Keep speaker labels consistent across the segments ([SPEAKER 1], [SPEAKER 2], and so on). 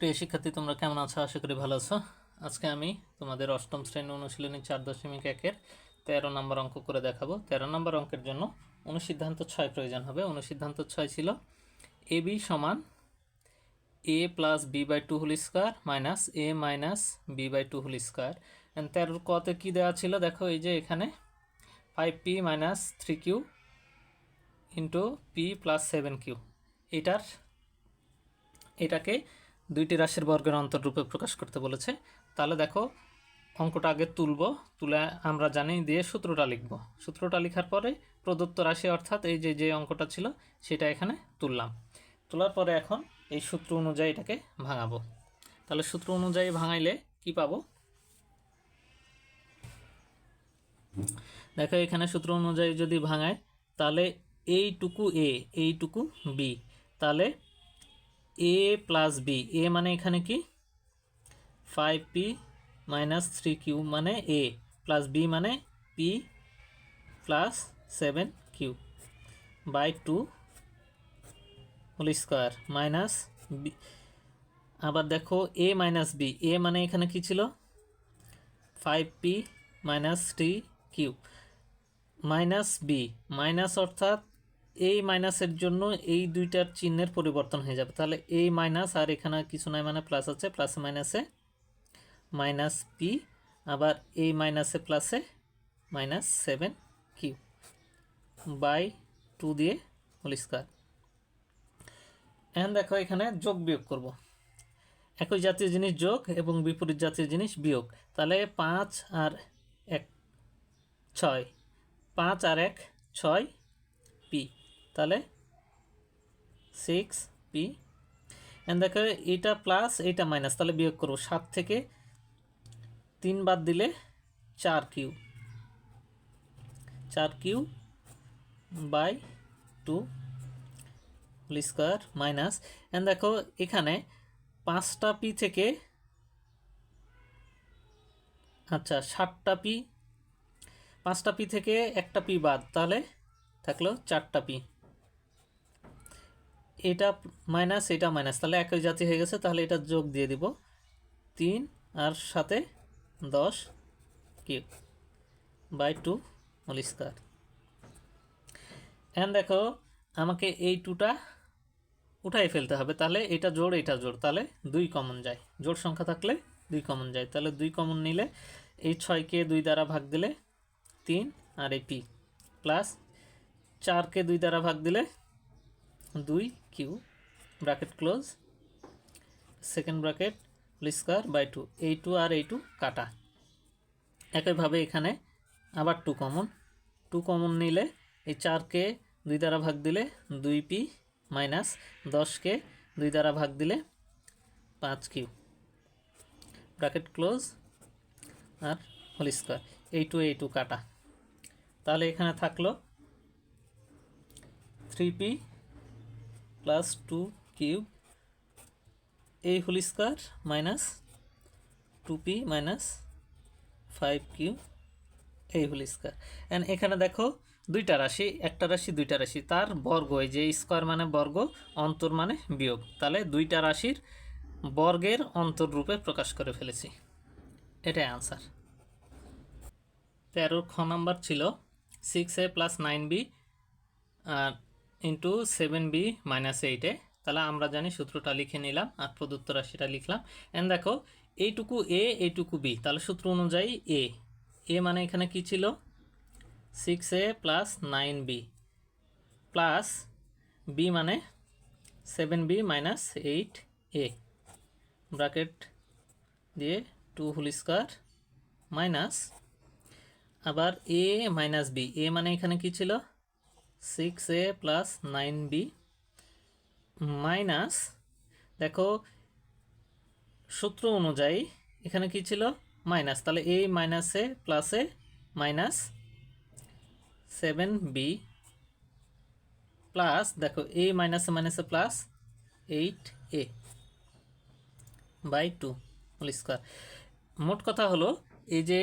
[SPEAKER 1] প্রিয় শিক্ষার্থী, তোমরা কেমন আছো? আশা করি ভালো আছো। আজকে আমি তোমাদের অষ্টম শ্রেণি অনুশীলনী চার দশমিক একের তেরো নম্বর অঙ্ক করে দেখাবো। তেরো নম্বর অঙ্কের জন্য অনুসিদ্ধান্ত ছয় প্রয়োজন হবে। অনুসিদ্ধান্ত ছয় ছিল এ বি সমান A plus B by two whole square minus A minus B by two whole square. And তেরোর কতে কী দেওয়া ছিল? দেখো এই যে এখানে five P minus three Q into P plus seven Q এটার, এটাকে দুইটি রাশির বর্গের অন্তররূপে প্রকাশ করতে বলেছে। তাহলে দেখো, অঙ্কটা আগে তুলব, তুলে আমরা জানি দিয়ে সূত্রটা লিখব। সূত্রটা লেখার পরে প্রদত্ত রাশি অর্থাৎ এই যে যে অঙ্কটা ছিল, সেটা এখানে তুললাম। তোলার পরে এখন এই সূত্র অনুযায়ী এটাকে ভাঙাবো। তাহলে সূত্র অনুযায়ী ভাঙাইলে কি পাবো? দেখো, এখানে সূত্র অনুযায়ী যদি ভাঙায়, তাহলে এইটুকু এ এইটুকু বি তাহলে এ প্লাস বি এ মানে এখানে কি? Five P minus three Q মানে এ প্লাস বি মানে P plus seven Q by two whole square minus B আবার দেখো এ মাইনাস বি এ মানে এখানে কি ছিল? Five P minus three Q minus B minus অর্থাৎ এই মাইনাসের জন্য এই দুইটার চিহ্নের পরিবর্তন হয়ে যাবে। তাহলে এই মাইনাস আর এখানে কিছু নাই মানে প্লাস আছে প্লাস মাইনাসে মাইনাস পি আবার এই মাইনাসে প্লাসে minus seven Q by two দিয়ে হোল স্কোয়ার এখন দেখো এখানে যোগ বিয়োগ করব। একই জাতীয় জিনিস যোগ এবং বিপরীত জাতীয় জিনিস বিয়োগ। তাহলে পাঁচ আর এক ছয়, পাঁচ আর এক ছয় পি তাহলে সিক্স পি এন্ড দেখো এটা প্লাস এটা মাইনাস তাহলে বিয়োগ করব সাত থেকে তিন বাদ দিলে চার কিউ চার Q by two whole square minus and দেখো এখানে পাঁচটা পি থেকে আচ্ছা ষাটটা পি পাঁচটা পি থেকে একটা পি বাদ, তাহলে থাকল চারটা পি এটা মাইনাস এটা মাইনাস। তাহলে একই জাতি হয়ে গেছে, তাহলে এটা যোগ দিয়ে দিব। তিন আর সাথে দশ Q by two whole square. এখন দেখো, আমাকে এই টুটা উঠাই ফেলতে হবে। তাহলে এটা জোর এটা জোর তাহলে দুই কমন যায়। জোর সংখ্যা থাকলে দুই কমন যায়। তাহলে দুই কমন নিলে এই ছয়কে দুই দ্বারা ভাগ দিলে তিন আর এই পি প্লাস চারকে দুই দ্বারা ভাগ দিলে দুই, Q, bracket close, second bracket square by two, এই টু আর এই টু কাটা। একইভাবে এখানে আবার টু কমন। টু কমন নিলে এই চারকে দুই দ্বারা ভাগ দিলে দুই পি মাইনাস দশকে দুই দ্বারা ভাগ দিলে পাঁচ কিউ। ব্র্যাকেট ক্লোজ আর হোল স্কোয়ার এই টু এই টু কাটা। তাহলে এখানে থাকল three P plus two cube এই whole square minus two P minus five Q এই হোল স্কোয়ার অ্যান্ড এখানে দেখো, দুইটা রাশি, একটা রাশি, দুইটা রাশি, তার বর্গ, এই যে স্কোয়ার মানে বর্গ, অন্তর মানে বিয়োগ। তাহলে দুইটা রাশির বর্গের অন্তর রূপে প্রকাশ করে ফেলেছি। এটাই আনসার তেরোর খ নাম্বার ছিল six A plus nine B R into seven B minus এইটে তাহলে আমরা জানি সূত্রটা লিখে নিলাম, আর প্রদত্ত রাশিটা লিখলাম। এন্ড দেখো, এইটুকু এ এইটুকু বি তাহলে সূত্র অনুযায়ী এ এ মানে এখানে কি ছিল? Six A plus nine B plus B মানে seven B minus eight A bracket দিয়ে টু হোল স্কোয়ার মাইনাস আবার এ মাইনাস বি এ মানে এখানে কি ছিল? Six A plus nine B minus দেখো, সূত্র অনুযায়ী এখানে কি ছিল? মাইনাস তাহলে এ মাইনাসে প্লাসে মাইনাস সেভেন বি প্লাস দেখো এ মাইনাসে মাইনাসে plus eight A by two whole square মোট কথা হলো, এই যে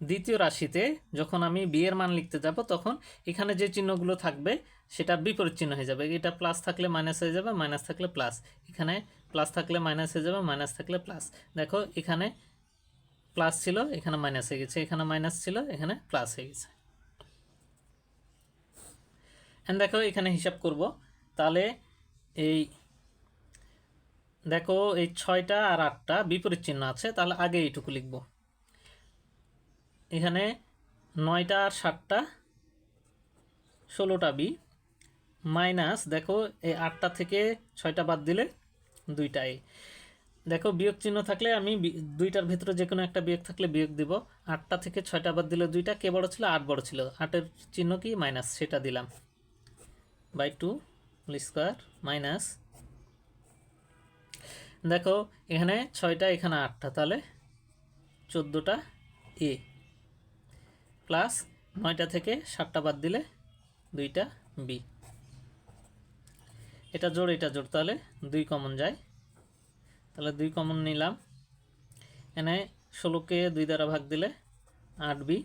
[SPEAKER 1] দ্বিতীয় রাশিতে যখন আমি বিয়ের মান লিখতে যাব, তখন এখানে যে চিহ্নগুলো থাকবে, সেটা বিপরীত চিহ্ন হয়ে যাবে। এটা প্লাস থাকলে মাইনাস হয়ে যাবে মাইনাস থাকলে প্লাস এখানে প্লাস থাকলে মাইনাস হয়ে যাবে মাইনাস থাকলে প্লাস দেখো, এখানে প্লাস ছিল, এখানে মাইনাস হয়ে গেছে। এখানে মাইনাস ছিল, এখানে প্লাস হয়ে গেছে। এন্ড দেখো, এখানে হিসাব করব। তাহলে এই দেখো, এই ছয়টা আর আটটা বিপরীত চিহ্ন আছে। তাহলে আগে এইটুকু লিখব। এখানে নয়টা আর সাতটা, ষোলোটা বি, মাইনাস দেখো এই আটটা থেকে ছয়টা বাদ দিলে দুইটা এ দেখো বিয়োগ চিহ্ন থাকলে আমি দুইটার ভিতরে যে কোনো একটা বিয়োগ থাকলে বিয়োগ দিব। আটটা থেকে ছয়টা বাদ দিলে দুইটা, কে বড় ছিল? আট বড় ছিল। আটের চিহ্ন কি? মাইনাস, সেটা দিলাম। By two square, minus. দেখো এখানে ছয়টা, এখানে আটটা, তাহলে চোদ্দোটা এ। প্লাস নয়টা থেকে সাতটা বাদ দিলে দুইটা বি। এটা জোড় এটা জোড়। তাহলে দুই কমন যায়। তাহলে দুই কমন নিলাম। এখানে ষোলোকে দুই দ্বারা ভাগ দিলে আট বি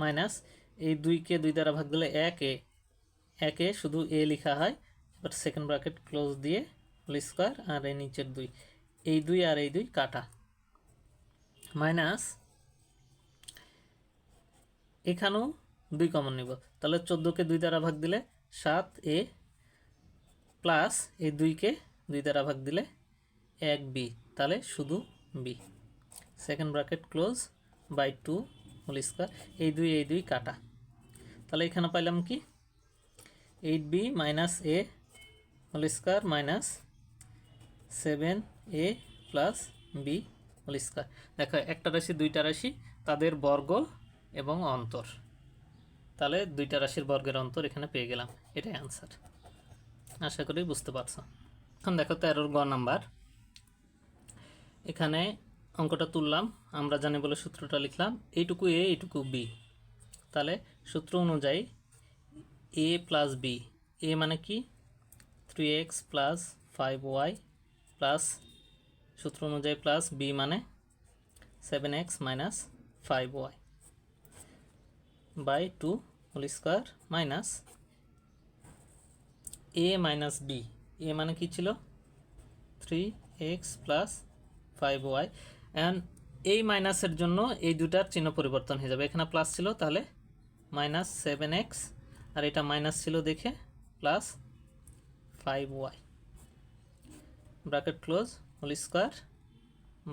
[SPEAKER 1] মাইনাস এই দুইকে দুই দ্বারা ভাগ দিলে এক এ। একে শুধু এ লেখা হয়। এবার সেকেন্ড ব্র্যাকেট ক্লোজ দিয়ে হোল স্কোয়ার আর এই নিচের দুই। এই দুই আর এই দুই কাটা। মাইনাস এখানেও দুই কমন নিব। তাহলে চোদ্দোকে দুই দ্বারা ভাগ দিলে সাত, এ প্লাস এই দুইকে দুই দ্বারা ভাগ দিলে এক বি তাহলে শুধু B second bracket close by two whole square এই দুই এই দুই কাটা। তাহলে এখানে পাইলাম কি? Eight B minus A whole square minus seven A plus B whole square দেখো একটা রাশি, দুইটা রাশি, তাদের বর্গ এবং অন্তর। তাহলে দুইটা রাশির বর্গের অন্তর এখানে পেয়ে গেলাম। এটাই আনসার আশা করি বুঝতে পারছ। এখন দেখো তেরোর গ নাম্বার। এখানে অঙ্কটা তুললাম, আমরা জানি বলে সূত্রটা লিখলাম, এইটুকু এ এইটুকু বি তাহলে সূত্র অনুযায়ী এ প্লাস বি এ মানে কি? Three X plus five Y plus সূত্র অনুযায়ী প্লাস বি মানে seven X minus five Y by two whole square minus A minus B. A মানে কি ছিল? Three X plus five Y. And এই মাইনাসের জন্য এই দুটার চিহ্ন পরিবর্তন হয়ে যাবে। এখানে প্লাস ছিল, তাহলে মাইনাস সেভেন এক্স। আর এটা মাইনাস ছিল দেখে, plus five Y. Bracket close, whole square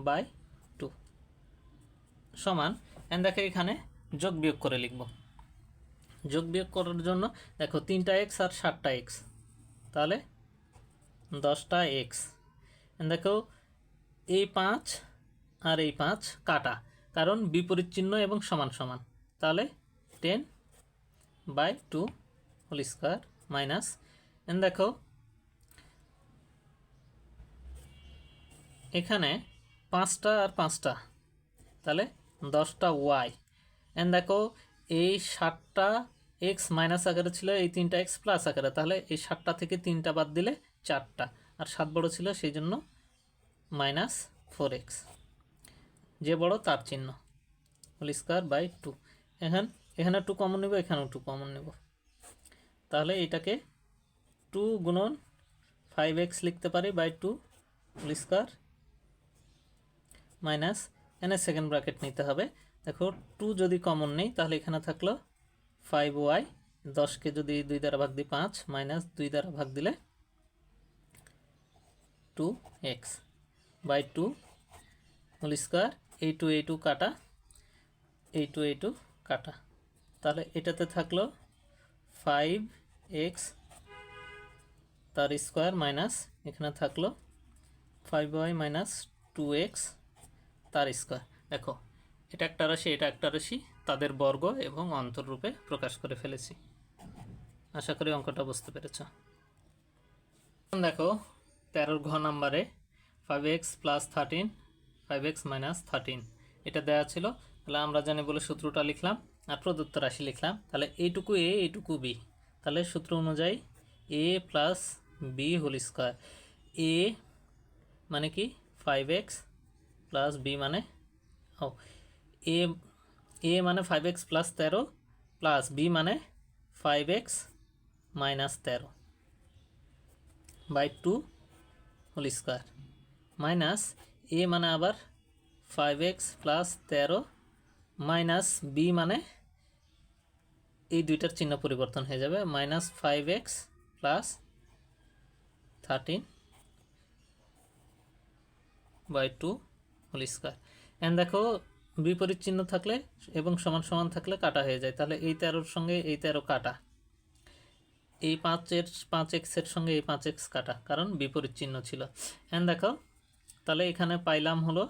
[SPEAKER 1] by two. সমান। অ্যান্ড দেখে এখানে যোগ বিয়োগ করে লিখব। যোগ বিয়োগ করার জন্য দেখো তিনটা এক্স আর সাতটা এক্স তাহলে দশটা এক্স দেখো এই পাঁচ আর এই পাঁচ কাটা, কারণ বিপরীত চিহ্ন এবং সমান সমান। তাহলে ten by two whole square minus and দেখো এখানে পাঁচটা আর পাঁচটা, তাহলে দশটা ওয়াই এন দেখো, এই ষাটটা এক্স মাইনাস আকারে ছিল, এই তিনটা এক্স প্লাস আকারে। তাহলে এই ষাটটা থেকে তিনটা বাদ দিলে চারটা। আর সাত বড় ছিল সেই জন্য মাইনাস ফোর এক্স যে বড়, তার চিহ্ন। হোল স্কোয়ার বাই টু এখান এখানে টু কমন নেব, এখানেও টু কমন নেব। তাহলে এটাকে টু গুণন ফাইভ এক্স লিখতে পারি by two whole square minus এখানে সেকেন্ড ব্র্যাকেট নিতে হবে। দেখো টু যদি কমন নেই, তাহলে এখানে থাকল ফাইভ ওয়াই দশকে যদি দুই দ্বারা ভাগ দিই পাঁচ মাইনাস দুই দ্বারা ভাগ দিলে two X by two whole square এই টু এই টু কাটা এই টু এই টু কাটা। তাহলে এটাতে থাকল ফাইভ এক্স তার স্কোয়ার মাইনাস এখানে থাকল five Y minus two X তার স্কোয়ার দেখো এটা একটা রাশি, এটা একটা রাশি, তাদের বর্গ এবং অন্তররূপে প্রকাশ করে ফেলেছি। আশা করি অঙ্কটা বুঝতে পেরেছ। দেখো, তেরোর ঘ নাম্বারে five X plus thirteen five X minus thirteen এটা দেওয়া ছিল। তাহলে আমরা জানি বলে সূত্রটা লিখলাম আর প্রদত্ত রাশি লিখলাম। তাহলে এইটুকু এ এইটুকু বি তাহলে সূত্র অনুযায়ী A plus B whole square A মানে কি? ফাইভ এক্স প্লাস বি মানে ও এ এ মানে ফাইভ এক্স প্লাস তেরো প্লাস বি মানে ফাইভ এক্স মাইনাস তেরো by two whole square minus A মানে আবার ফাইভ এক্স প্লাস তেরো মাইনাস বি মানে এই দুইটার চিহ্ন পরিবর্তন হয়ে যাবে minus five X plus thirteen by two whole square and দেখো বিপরীত চিহ্ন থাকলে এবং সমান সমান থাকলে কাটা হয়ে যায়। তাহলে এই তেরোর সঙ্গে এই তেরো কাটা। এই পাঁচের, পাঁচ এক্সের সঙ্গে এই পাঁচ এক্স কাটা, কারণ বিপরীত চিহ্ন ছিল। এন্ড দেখো, তাহলে এখানে পাইলাম হলো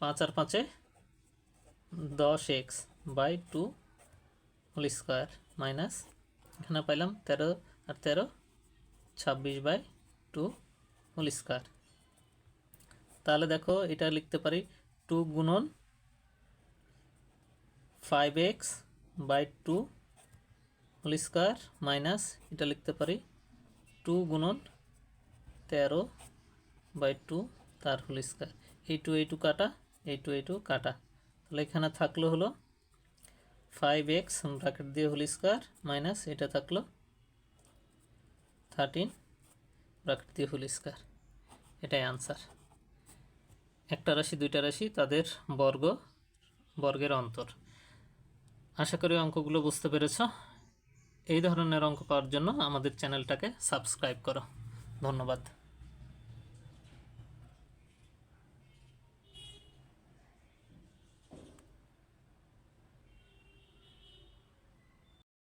[SPEAKER 1] পাঁচ আর পাঁচে দশ X by two whole square minus, এখানে পাইলাম তেরো আর তেরো ছাব্বিশ বাই টু হোল স্কোয়ার। তাহলে দেখো, এটা লিখতে পারি টু গুণন five X by two whole square minus এটা লিখতে পারি টু গুণন তেরো বাই টু তার হোল স্কোয়ার এই টু এই টু কাটা, এই টু এই টু কাটা। তাহলে এখানে থাকল হলো ফাইভ এক্স ব্র্যাকেট দিয়ে হোল স্কোয়ার মাইনাস এটা থাকল থার্টিন ব্র্যাকেট দিয়ে হোল স্কোয়ার এটাই আনসার একটা রাশি, দুইটা রাশি তাদের বর্গ, বর্গের অন্তর। আশা করি অঙ্কগুলো বুঝতে পেরেছ। এই ধরনের অঙ্ক পাওয়ার জন্য আমাদের চ্যানেলটাকে সাবস্ক্রাইব করো। ধন্যবাদ।